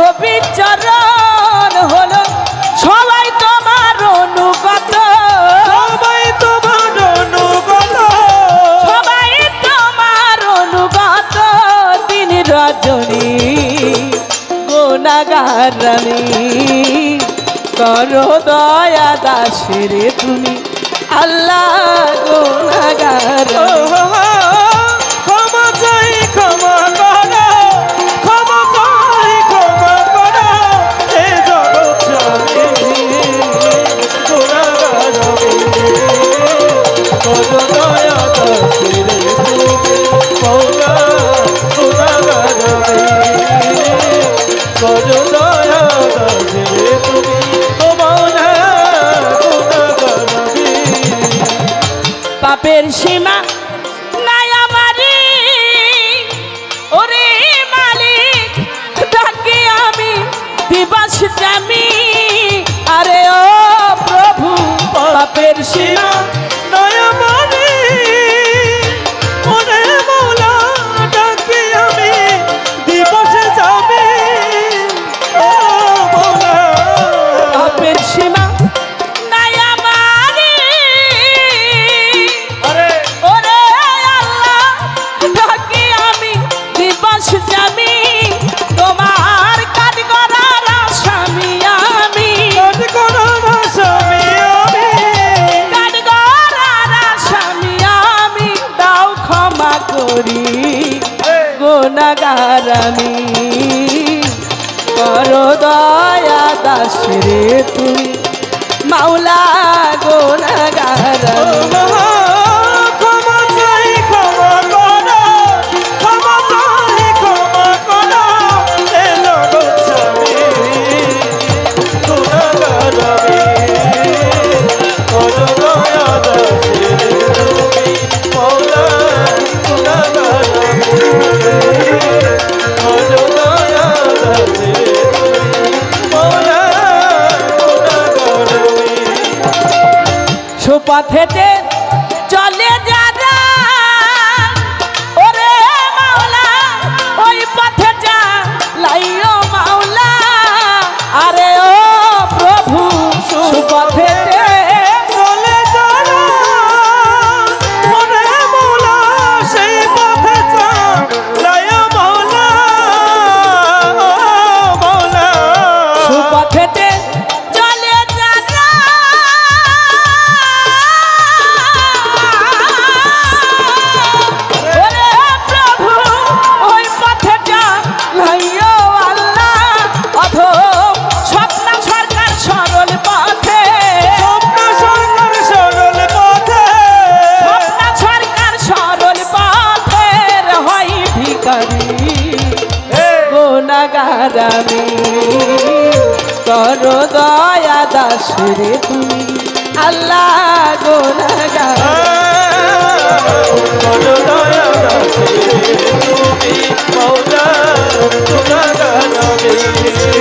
নবীর চরণ হল সবাই তোমার অনুগত। সবাই তোমার অনুগত। সবাই তোমার অনুগত। দিন রজনী গুণাগার আমি করো দয়া দাসের তুমি আল্লাহ গুণাগার জামি আরে ও প্রভু পড়া পেরসিও নয়মন করো দয়া দাস রে। তুমি মাওলা গোনাগার ¡Petito! আমি গুণাগার আমি কর দয়া দাসরে তুমি আল্লাহ গুণাগার কর দয়া দাসরে তুমি মৌলা গুণাগার আমি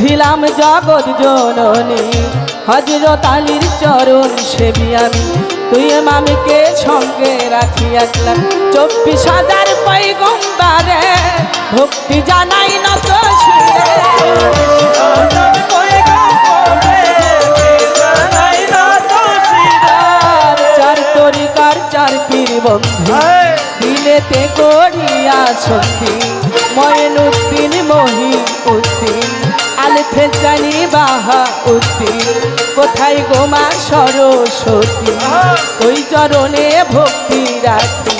ছিলাম জগৎ জননী। হজরত আলীর চরণ সেবি আমি। তুই মামিকে সঙ্গে রাখি আসলাম চব্বিশ হাজার পৈগম্বারে ভক্তি জানাই না তো চার বন্ধু। দিলেতে করিয়া উদ্দিন আলফে জানি বাহা উদ্দিন কোথায় গোমা সরস্বতী? ওই চরণে ভক্তি রাখি।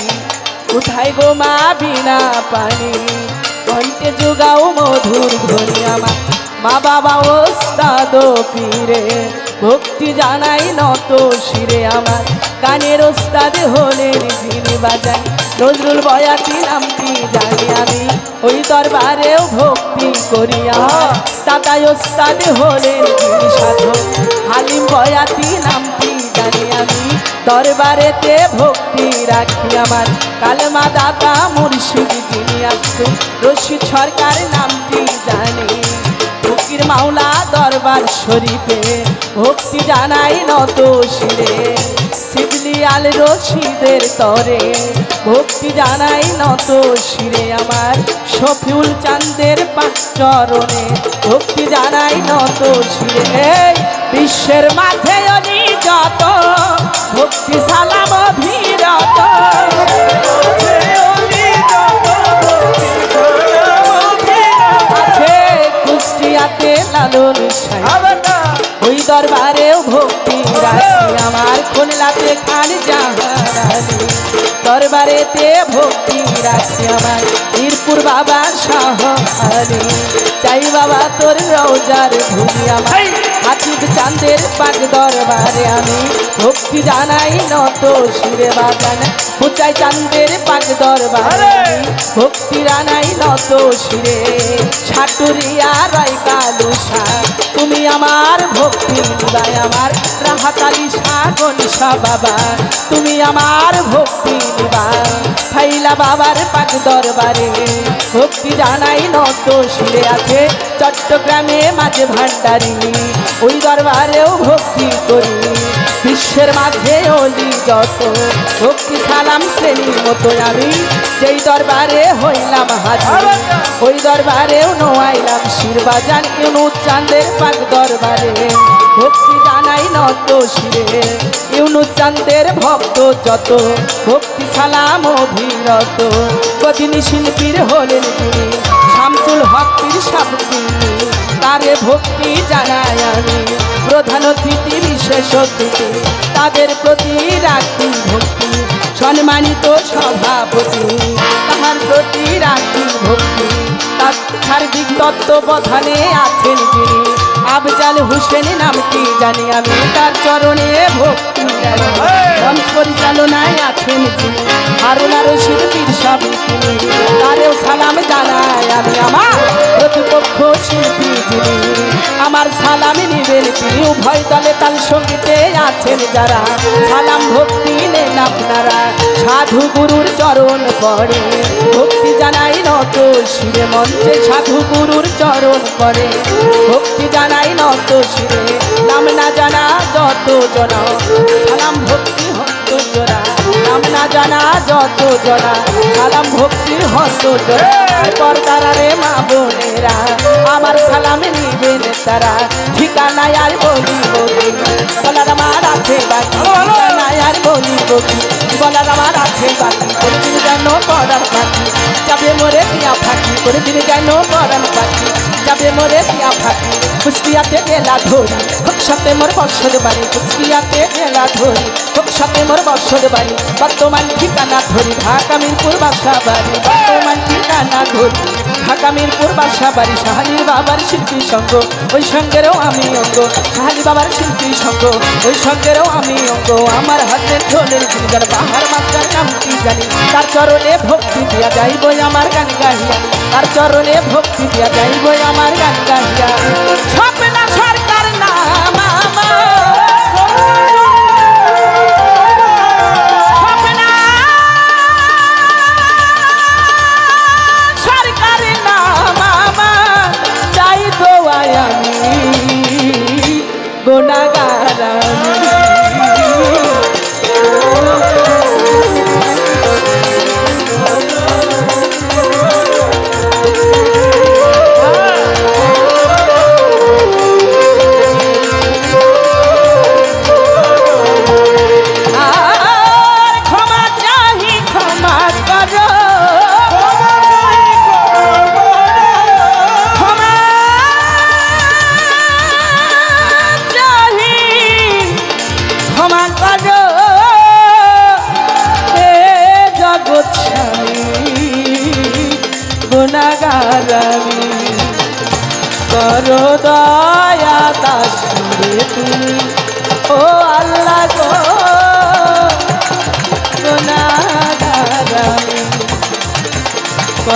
কোথায় গোমা বিনা পানি? কণ্ঠে যোগাও মধুর ধ্বনি আমার। মা বাবা ওস্তাদ পীরে, ভক্তি জানাই নত শিরে আমার। গানের ওস্তাদ হলেন যিনি বাজান। নজরুল বয়াতি নামটি জানি আমি। ওই দরবারেও ভক্তি করিয়া দাদাই ওস্তাদ হলেন যিনি সাধক। হালিম বয়াতি নামটি জানি আমি। দরবারেতে ভক্তি রাখি আমার। কালমা দাদা মুর্শিদ যিনি আসতো রশিদ সরকার নামটি জানি। ফকির মাওলা দরবার শরীফে ভক্তি জানাই নত শিরে। শিবলি আল রশিদের তরে। ভক্তি জানাই নত শিরে আমার শফিউল চাঁদের পাঁচ চরণে। ভক্তি জানাই নত শিরে বিশ্বের মাঝে অনি যত ভক্তি সালাম অভিরত। কুষ্টিয়াতে লালন ওই দরবারেও ভক্তি রাখি খুলনাতে খান জাহারানি। দরবারেতে ভক্তি রাখি আমার বীরপুর বাবা শাহ আলী চাই বাবা তোর রোজার ভুলি আমার হাতিব চাঁদের পাক দরবারে আমি ভক্তি জানাই নত সুরে বাজান পুচাই চাঁদের পাক দরবারে ভক্তি জানাই নত সুরে ছাটুরিয়া রায় কালুসা তুমি আমার ভক্তি নিবাই আমার। রাহাতালি সাগনিসা বাবা, তুমি আমার ভক্তি নিবা ফাইলা বাবার পাক দরবারে। ভক্তি জানাই নত সুরে আছে চট্টগ্রামে মাঝে ভান্ডারি ওই দরবারেও ভক্তি করি, বিশ্বের মাঝে অলি যত। ভক্তি সালাম শ্রেণির মতো আমি, যেই দরবারে হইলাম হাজির। ওই দরবারেও নোয়াইলাম শিরবাজান ইউনুস চাঁদের পাক দরবারে। ভক্তি জানাই নত শিরে। ইউনুস চাঁদের ভক্ত যত, ভক্তি সালাম অভিরত। কদিনী শিল্পীর হলেন তিনি, শামসুল হকির সাবকিনী তারে ভক্তি জানাই আমি, প্রধান অতিথি বিশেষ অতিথি। তাদের প্রতি রাখি ভক্তি, সম্মানিত সভাপতি। তাহার প্রতি রাখি ভক্তি, তার সার্বিক তত্ত্বাবধানে আছেন যিনি আফজাল নাম কি জানি আমি? তার চরণে ভক্তি পরিচালনায় আছেন তিনি। হারুনা রশিদ পীর সব তিনি। তারেও সালাম জানাই আমি আমার। প্রতিপক্ষ শিল্পী আমার সালাম নিবেন তিনি উভয় দলে তাল সঙ্গীতে আছেন যারা। সালাম ভক্তি নেন আপনারা। সাধু গুরুর চরণ পড়ে। ভক্তি জানাই নত শিরে মঞ্চে সাধু গুরুর চরণ পড়ে। ভক্তি জানাই নত শিরে। নাম না জানা যত জনা। সালাম ভক্তি হস্ত জোড়া। নাম না জানা যত জনা। সালাম ভক্তির হস্ত পর্দারা রে মা বোনেরা আমার সালাম নিবেন তারা। ঠিকানায় আর বলি বলি বলার আমার আছে বাকি ঠিকানায় আর বলি বলি বলার আমার আছে বাকি বলি যেন পড়ার বাকি যাবে মোরে পিয়া ফাঁকি করে দিবে কেন পড়ার পাখি। যাবে মরে পিয়া ফাঁকি। কুষ্টিয়াতে গেলা ধরি। হোক সাথে মোর বর্ষদ বাড়ি। কুষ্টিয়াতে গেলা ধরি। হোক সাথে মোর বর্ষদ বাড়ি। বর্তমান ঠিকানা ধরি। ঢাকা মিরপুর বাসা বাড়ি। বর্তমান ঠিকানা ধরি। ঢাকা মিরপুর বাসা বাড়ি সাহানির বাবার শিল্পী সঙ্গ, ওই সঙ্গেরও আমি অঙ্গ। সাহানি বাবার শিল্পী সঙ্গ, ওই সঙ্গেরও আমি অঙ্গ। আমার হাতে ঢোলের জিঙ্গার বাহার মাত্রার নামটি জানি? তার চরণে ভক্তি দিয়া যাইব আমার গান গাহিয়া। তার চরণে ভক্তি দিয়া যাইব আমার গান গাহিয়া।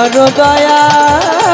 করো দয়া।